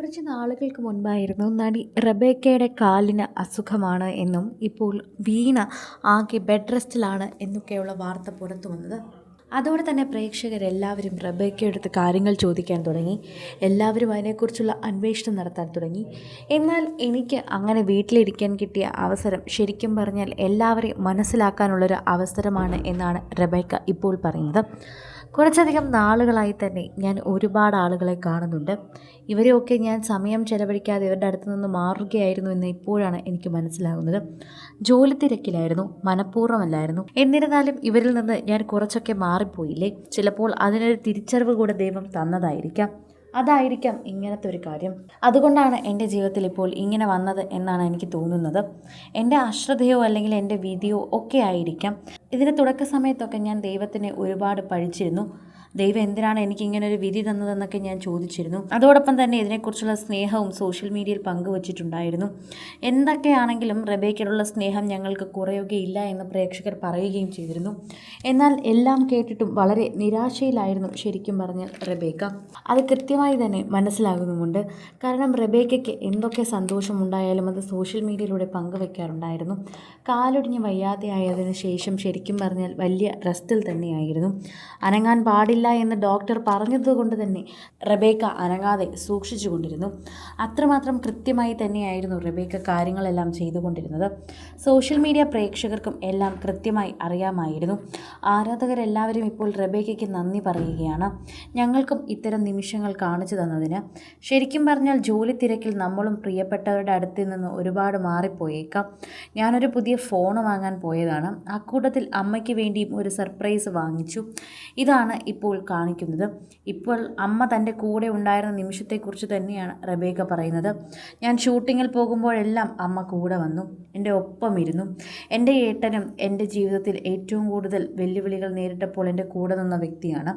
കുറച്ച് നാളുകൾക്ക് മുൻപായിരുന്നു നടി റബേക്കയുടെ കാലിന് അസുഖമാണ് എന്നും ഇപ്പോൾ വീണ ആകെ ബെഡ് റെസ്റ്റിലാണ് എന്നൊക്കെയുള്ള വാർത്ത പുറത്തു വന്നത്. അതോടെ തന്നെ പ്രേക്ഷകരെല്ലാവരും റബേക്കയെടുത്ത് കാര്യങ്ങൾ ചോദിക്കാൻ തുടങ്ങി. എല്ലാവരും അതിനെക്കുറിച്ചുള്ള അന്വേഷണം നടത്താൻ തുടങ്ങി. എന്നാൽ എനിക്ക് അങ്ങനെ വീട്ടിലിരിക്കാൻ കിട്ടിയ അവസരം ശരിക്കും പറഞ്ഞാൽ എല്ലാവരെയും മനസ്സിലാക്കാനുള്ളൊരു അവസരമാണ് എന്നാണ് റബേക്ക ഇപ്പോൾ പറയുന്നത്. കുറച്ചധികം നാളുകളായി തന്നെ ഞാൻ ഒരുപാട് ആളുകളെ കാണുന്നുണ്ട്. ഇവരെയൊക്കെ ഞാൻ സമയം ചെലവഴിക്കാതെ ഇവരുടെ അടുത്ത് നിന്ന് മാറുകയായിരുന്നു എന്ന് ഇപ്പോഴാണ് എനിക്ക് മനസ്സിലാകുന്നത്. ജോലി തിരക്കിലായിരുന്നു മനഃപൂർവമല്ലായിരുന്നു. എന്നിരുന്നാലും ഇവരിൽ നിന്ന് ഞാൻ കുറച്ചൊക്കെ മാറിപ്പോയില്ലേ? ചിലപ്പോൾ അതിനൊരു തിരിച്ചറിവ് കൂടെ ദൈവം തന്നതായിരിക്കാം. അതായിരിക്കാം ഇങ്ങനത്തെ ഒരു കാര്യം. അതുകൊണ്ടാണ് എന്റെ ജീവിതത്തിൽ ഇപ്പോൾ ഇങ്ങനെ വന്നത് എന്നാണ് എനിക്ക് തോന്നുന്നത്. എന്റെ അശ്രദ്ധയോ അല്ലെങ്കിൽ എന്റെ വിധിയോ ഒക്കെ ആയിരിക്കാം. ഇതിന്റെ തുടക്ക സമയത്തൊക്കെ ഞാൻ ദൈവത്തിനെ ഒരുപാട് പഴിച്ചിരുന്നു ദൈവം എന്തിനാണ് എനിക്ക് ഇങ്ങനെ ഒരു വിധി തന്നതെന്നൊക്കെ ഞാൻ ചോദിച്ചിരുന്നു. അതോടൊപ്പം തന്നെ ഇതിനെക്കുറിച്ചുള്ള സ്നേഹവും സോഷ്യൽ മീഡിയയിൽ പങ്കുവച്ചിട്ടുണ്ടായിരുന്നു. എന്തൊക്കെയാണെങ്കിലും റബേക്കോടുള്ള സ്നേഹം ഞങ്ങൾക്ക് കുറയുകയില്ല എന്ന് പ്രേക്ഷകർ പറയുകയും ചെയ്തിരുന്നു. എന്നാൽ എല്ലാം കേട്ടിട്ടും വളരെ നിരാശയിലായിരുന്നു ശരിക്കും പറഞ്ഞ റബേക്ക. അത് കൃത്യമായി തന്നെ മനസ്സിലാകുന്നുമുണ്ട്. കാരണം റബേക്കയ്ക്ക് എന്തൊക്കെ സന്തോഷമുണ്ടായാലും അത് സോഷ്യൽ മീഡിയയിലൂടെ പങ്കുവെക്കാറുണ്ടായിരുന്നു. കാലൊടിഞ്ഞ് വയ്യാതെയായതിനു ശേഷം ശരിക്കും പറഞ്ഞാൽ വലിയ റെസ്റ്റിൽ തന്നെയായിരുന്നു. അനങ്ങാൻ പാടില്ല എന്ന് ഡോക്ടർ പറഞ്ഞതുകൊണ്ട് തന്നെ റബേക്ക അനങ്ങാതെ സൂക്ഷിച്ചു കൊണ്ടിരുന്നു അത്രമാത്രം കൃത്യമായി തന്നെയായിരുന്നു റബേക്ക കാര്യങ്ങളെല്ലാം ചെയ്തുകൊണ്ടിരുന്നത്. സോഷ്യൽ മീഡിയ പ്രേക്ഷകർക്കും എല്ലാം കൃത്യമായി അറിയാമായിരുന്നു. ആരാധകരെല്ലാവരും ഇപ്പോൾ റബേക്കയ്ക്ക് നന്ദി പറയുകയാണ്. ഞങ്ങൾക്കും ഇത്തരം നിമിഷങ്ങൾ കാണിച്ചു തന്നതിന്. ശരിക്കും പറഞ്ഞാൽ ജോലി തിരക്കിൽ നമ്മളും പ്രിയപ്പെട്ടവരുടെ അടുത്ത് നിന്ന് ഒരുപാട് മാറിപ്പോയേക്കാം. ഞാനൊരു പുതിയ ഫോൺ വാങ്ങാൻ പോയതാണ്. അക്കൂട്ടത്തിൽ അമ്മയ്ക്ക് വേണ്ടിയും ഒരു സർപ്രൈസ് വാങ്ങിച്ചു. ഇതാണ് ഇപ്പോൾ കാണിക്കുന്നത്. ഇപ്പോൾ അമ്മ തന്റെ കൂടെ ഉണ്ടായിരുന്ന നിമിഷത്തെക്കുറിച്ച് തന്നെയാണ് റബേക്ക പറയുന്നത്. ഞാൻ ഷൂട്ടിങ്ങിൽ പോകുമ്പോഴെല്ലാം അമ്മ കൂടെ വന്നു. എന്റെ ഒപ്പം ഇരുന്നു. എന്റെ ഏട്ടനും എന്റെ ജീവിതത്തിൽ ഏറ്റവും കൂടുതൽ വെല്ലുവിളികൾ നേരിട്ടപ്പോൾ എന്റെ കൂടെ നിന്ന വ്യക്തിയാണ്.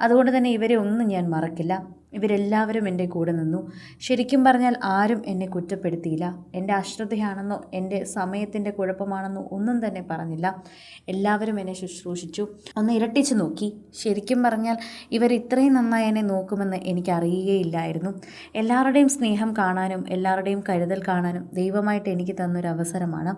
അതുകൊണ്ട് തന്നെ ഇവരെ ഒന്നും ഞാൻ മറക്കില്ല. ഇവരെല്ലാവരും എന്റെ കൂടെ നിന്നു. ശരിക്കും പറഞ്ഞാൽ ആരും എന്നെ കുറ്റപ്പെടുത്തിയില്ല. എന്റെ അശ്രദ്ധയാണെന്നോ എന്റെ സമയത്തിന്റെ കുഴപ്പമാണെന്നോ ഒന്നും തന്നെ പറഞ്ഞില്ല. എല്ലാവരും എന്നെ ശുശ്രൂഷിച്ചു. ഒന്ന് ഇരട്ടിച്ച് നോക്കി. ശരിക്കും പറഞ്ഞാൽ ഇവർ ഇത്രയും നന്നായി എന്നെ നോക്കുമെന്ന് എനിക്കറിയുകയില്ലായിരുന്നു. എല്ലാവരുടെയും സ്നേഹം കാണാനും എല്ലാവരുടെയും കരുതൽ കാണാനും ദൈവമായിട്ട് എനിക്ക് തന്നൊരു അവസരമാണ്.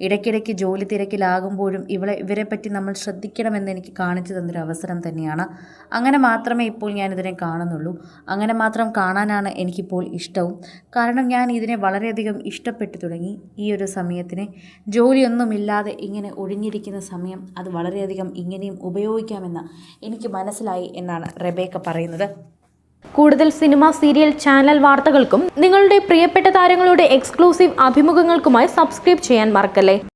ഇടയ്ക്കിടയ്ക്ക് ജോലി തിരക്കിലാകുമ്പോഴും ഇവളെ ഇവരെപ്പറ്റി നമ്മൾ ശ്രദ്ധിക്കണമെന്ന് എനിക്ക് കാണിച്ചു തന്നൊരു അവസരം തന്നെയാണ്. അങ്ങനെ മാത്രമേ ഇപ്പോൾ ഞാനിതിനെ കാണുന്നുള്ളൂ. അങ്ങനെ മാത്രം കാണാനാണ് എനിക്കിപ്പോൾ ഇഷ്ടവും. കാരണം ഞാൻ ഇതിനെ വളരെയധികം ഇഷ്ടപ്പെട്ടു തുടങ്ങി. ഈ ഒരു സമയത്തിനെ ജോലിയൊന്നുമില്ലാതെ ഇങ്ങനെ ഒഴിഞ്ഞിരിക്കുന്ന സമയം അത് വളരെയധികം ഇങ്ങനെയും ഉപയോഗിക്കാമെന്ന് എനിക്ക് മനസ്സിലായി എന്നാണ് റെബേക്ക പറയുന്നത്. കൂടുതൽ സിനിമ സീരിയൽ ചാനൽ വാർത്തകൾക്കും നിങ്ങളുടെ പ്രിയപ്പെട്ട താരങ്ങളുടെ എക്സ്ക്ലൂസീവ് അഭിമുഖങ്ങൾക്കുമായി സബ്സ്ക്രൈബ് ചെയ്യാൻ മറക്കല്ലേ?